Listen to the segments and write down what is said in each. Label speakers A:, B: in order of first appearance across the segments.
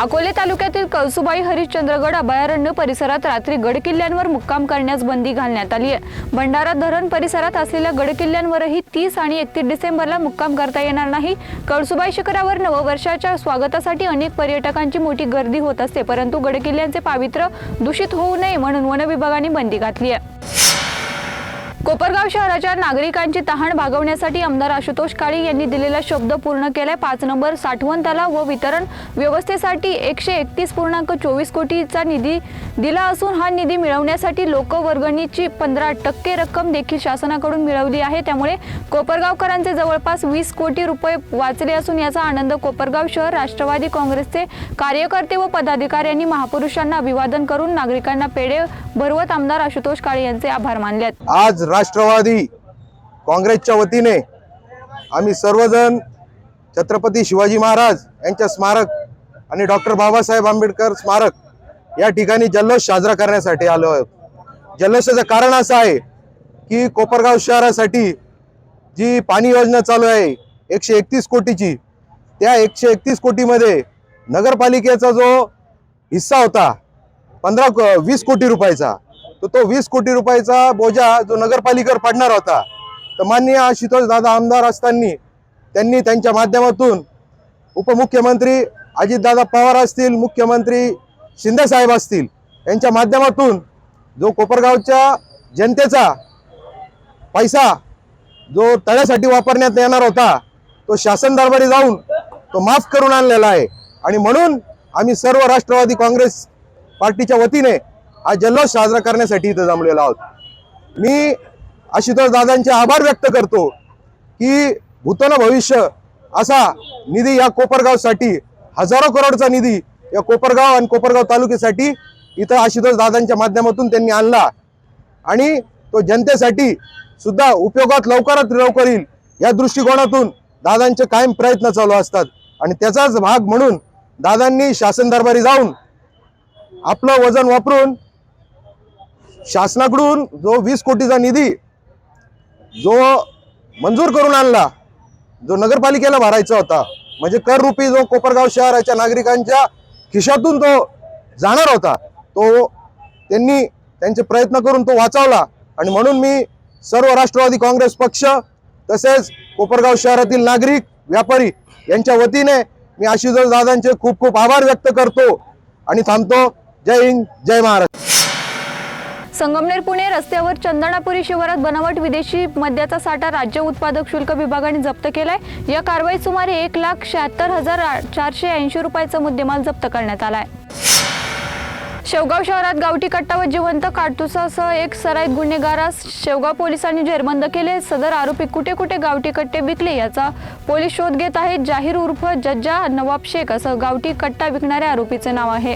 A: अकोले तालुक्यातील कळसुबाई हरिश्चंद्रगड अभयारण्य परिसरात रात्री गडकिल्ल्यांवर मुक्काम करण्यास बंदी घालण्यात आली आहे. भंडारा धरण परिसरात असलेल्या गडकिल्ल्यांवरही तीस आणि एकतीस डिसेंबरला मुक्काम करता येणार नाही. कळसुबाई शिखरावर नववर्षाच्या स्वागतासाठी अनेक पर्यटकांची मोठी गर्दी होत असते परंतु गडकिल्ल्यांचे पावित्र्य दूषित होऊ नये म्हणून वन विभागाने बंदी घातली आहे. कोपरगाव शहराच्या नागरिकांची तहान भागवण्यासाठी आमदार आशुतोष काळे यांनी दिलेला शब्द पूर्ण केलाय. पाच नंबर साठवण तलाव व वितरण व्यवस्थेसाठी एकशे एकतीस पूर्णांक चोवीस कोटीचा निधी दिला असून हा निधी मिळवण्यासाठी लोकवर्गणीची पंधरा टक्के रक्कम देखील शासनाकडून मिळवली आहे. त्यामुळे कोपरगावकरांचे जवळपास वीस कोटी रुपये वाचले असून याचा आनंद कोपरगाव शहर राष्ट्रवादी काँग्रेसचे कार्यकर्ते व पदाधिकाऱ्यांनी महापुरुषांना अभिवादन करून नागरिकांना पेढे भरवत आमदार आशुतोष काळे यांचे आभार मानले आहेत
B: आज राष्ट्रवादी काँग्रेसच्या वतीने आम्ही सर्वजण छत्रपती शिवाजी महाराज यांच्या स्मारक आणि डॉक्टर बाबासाहेब आंबेडकर स्मारक या ठिकाणी जल्लोष साजरा करण्यासाठी आलो आहोत. जल्लोषाचं कारण असं आहे की कोपरगाव शहरासाठी जी पाणी योजना चालू आहे एकशे एकतीस कोटीची त्या एकशे एकतीस कोटीमध्ये नगरपालिकेचा जो हिस्सा होता पंधरा वीस कोटी रुपयाचा तर तो वीस कोटी रुपयाचा बोजा जो नगरपालिकेवर पडणार होता. तर माननीय आशुतोष दादा आमदार असताना त्यांनी त्यांच्या माध्यमातून उपमुख्यमंत्री अजितदादा पवार असतील मुख्यमंत्री शिंदेसाहेब असतील यांच्या माध्यमातून जो कोपरगावच्या जनतेचा पैसा जो तळ्यासाठी वापरण्यात येणार होता तो शासन दरबारी जाऊन तो माफ करून आणलेला आहे. आणि म्हणून आम्ही सर्व राष्ट्रवादी काँग्रेस पार्टीच्या वतीने हा जल्लोष साजरा करण्यासाठी इथं जमलेलो आहोत. मी आशुतोष दादांचे आभार व्यक्त करतो की भूतन भविष्य असा निधी या कोपरगावसाठी हजारो करोडचा निधी या कोपरगाव आणि कोपरगाव तालुक्यासाठी इथं आशुतोष दादांच्या माध्यमातून त्यांनी आणला. आणि तो जनतेसाठी सुद्धा उपयोगात लवकरात लवकर येईल या दृष्टिकोनातून दादांचे कायम प्रयत्न चालू असतात. आणि त्याचाच भाग म्हणून दादांनी शासन दरबारी जाऊन आपलं वजन वापरून शासनाकडून जो वीस कोटीचा निधी जो मंजूर करून आणला जो नगरपालिकेला भरायचा होता म्हणजे कर रूपी जो कोपरगाव शहराच्या नागरिकांच्या खिशातून तो जाणार होता तो त्यांनी त्यांचे प्रयत्न करून तो वाचवला. आणि म्हणून मी सर्व राष्ट्रवादी काँग्रेस पक्ष तसेच कोपरगाव शहरातील नागरिक व्यापारी यांच्या वतीने मी आशिष दादांचे खूप खूप आभार व्यक्त करतो. आणि थांबतो. जय हिंद जय महाराष्ट्र.
A: संगमनेर पुणे रस्त्यावर चंदनापुरी शिवारात बनावट विदेशी मद्याचा साठा राज्य उत्पादक शुल्क विभागाने जप्त केलाय. या कारवाईत सुमारे एक लाख शहात्तर हजार चारशे ऐंशी रुपयाचा मुद्देमाल जप्त करण्यात आलाय. शेवगाव शहरात गावठी कट्टा व जिवंत काडतुसासह एक सराईत गुन्हेगारास शेवगाव पोलिसांनी जेरबंद केले. सदर आरोपी कुठे कुठे गावठी कट्टे विकले याचा पोलीस शोध घेत आहेत. जाहीर उर्फ जज्जा नवाब शेख असं गावठी कट्टा विकणाऱ्या आरोपीचे नाव आहे.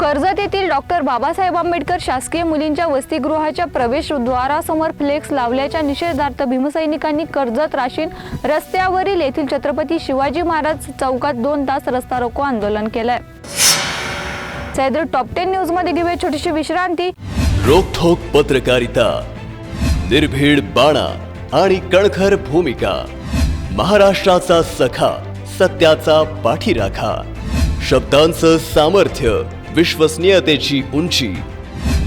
A: कर्जत येथील डॉक्टर बाबासाहेब आंबेडकर शासकीय मुलींच्या वसतिगृहाच्या प्रवेशद्वारासमोर फ्लेक्स लावल्याच्या निषेधार्थ भीमसैनिकांनी कर्जत राशीन रस्त्यावरील येथील छत्रपती शिवाजी महाराज चौकात दोन तास रस्ता रोको आंदोलन केलंय. सैद्र टॉप टेन न्यूजमध्ये घेऊया छोटीशी विश्रांती.
C: रोखोक पत्रकारिता निर्भीड बाणा आणि कणखर भूमिका महाराष्ट्राचा सखा सत्याचा पाठीराखा शब्दांचं सामर्थ्य विश्वसनीयतेची उंची.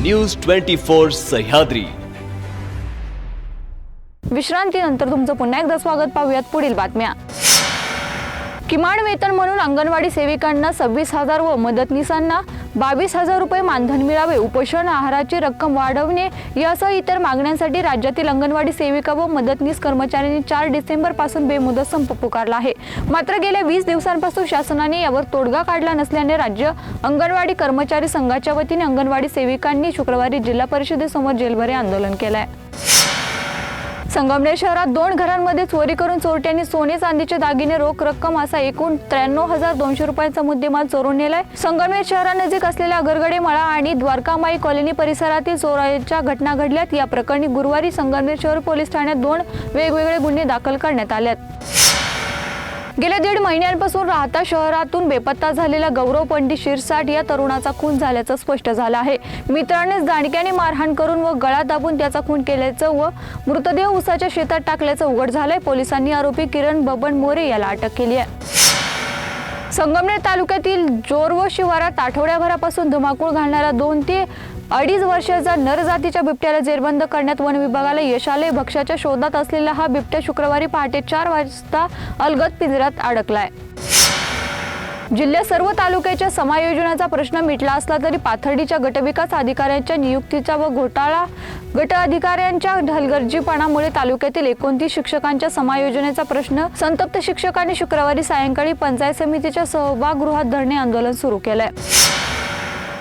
C: News twenty four Sahyadri.
A: विश्रांतीनंतर तुमचं पुन्हा एकदा स्वागत पाहूयात पुढील बातम्या. किमान वेतन म्हणून अंगणवाडी सेविकांना सव्वीस हजार व मदतनीसांना बावीस हजार रुपये मानधन मिळावे उपोषण आहाराची रक्कम वाढवणे यासह इतर मागण्यांसाठी राज्यातील अंगणवाडी सेविका व मदतनीस कर्मचाऱ्यांनी चार डिसेंबरपासून बेमुदत संप पुकारला आहे. मात्र गेल्या वीस दिवसांपासून शासनाने यावर तोडगा काढला नसल्याने राज्य अंगणवाडी कर्मचारी संघाच्या वतीने अंगणवाडी सेविकांनी शुक्रवारी जिल्हा परिषदेसमोर जेलभरे आंदोलन केलं आहे संगमनेर शहरात दोन घरांमध्ये चोरी करून चोरट्यांनी सोने चांदीचे दागिने रोख रक्कम असा एकूण त्र्याण्णव हजार दोनशे रुपयांचा मुद्देमाल चोरून नेलाय. संगमनेर शहरानजीक असलेल्या अगरगडे मळा आणि द्वारकामाई कॉलनी परिसरातील चोराच्या घटना घडल्यात. या प्रकरणी गुरुवारी संगमनेर शहर पोलीस ठाण्यात दोन वेगवेगळे गुन्हे दाखल करण्यात आल्यात गेल्या दीड महिन्यांपासून राहता शहरातून बेपत्ता झालेला गौरव पंडित शिरसाट या तरुणाचा खून झाल्याचं स्पष्ट झालं आहे. मित्रानेच दांडक्याने मारहाण करून व गळा दाबून त्याचा खून केल्याचं व मृतदेह उसाच्या शेतात टाकल्याचं उघड झालंय. पोलिसांनी आरोपी किरण बबन मोरे याला अटक केली आहे. संगमनेर तालुक्यातील जोरव शिवारात आठवड्याभरापासून धुमाकूळ घालणारा दोन ते अडीच वर्षाचा नर जातीच्या बिबट्याला जेरबंद करण्यात वन विभागाला यश आले भक्ष्याच्या शोधात असलेला हा बिबट्या शुक्रवारी पहाटे चार वाजता अलगत पिंजऱ्यात अडकलाय. जिल्ह्यात सर्व तालुक्याच्या समायोजनाचा प्रश्न मिटला असला तरी पाथर्डीच्या गटविकास अधिकाऱ्यांच्या नियुक्तीचा व घोटाळा गट अधिकाऱ्यांच्या ढलगर्जीपणामुळे तालुक्यातील एकोणतीस शिक्षकांच्या समायोजनेचा प्रश्न संतप्त शिक्षकांनी शुक्रवारी सायंकाळी पंचायत समितीच्या सहभागगृहात धरणे आंदोलन सुरू केलंय.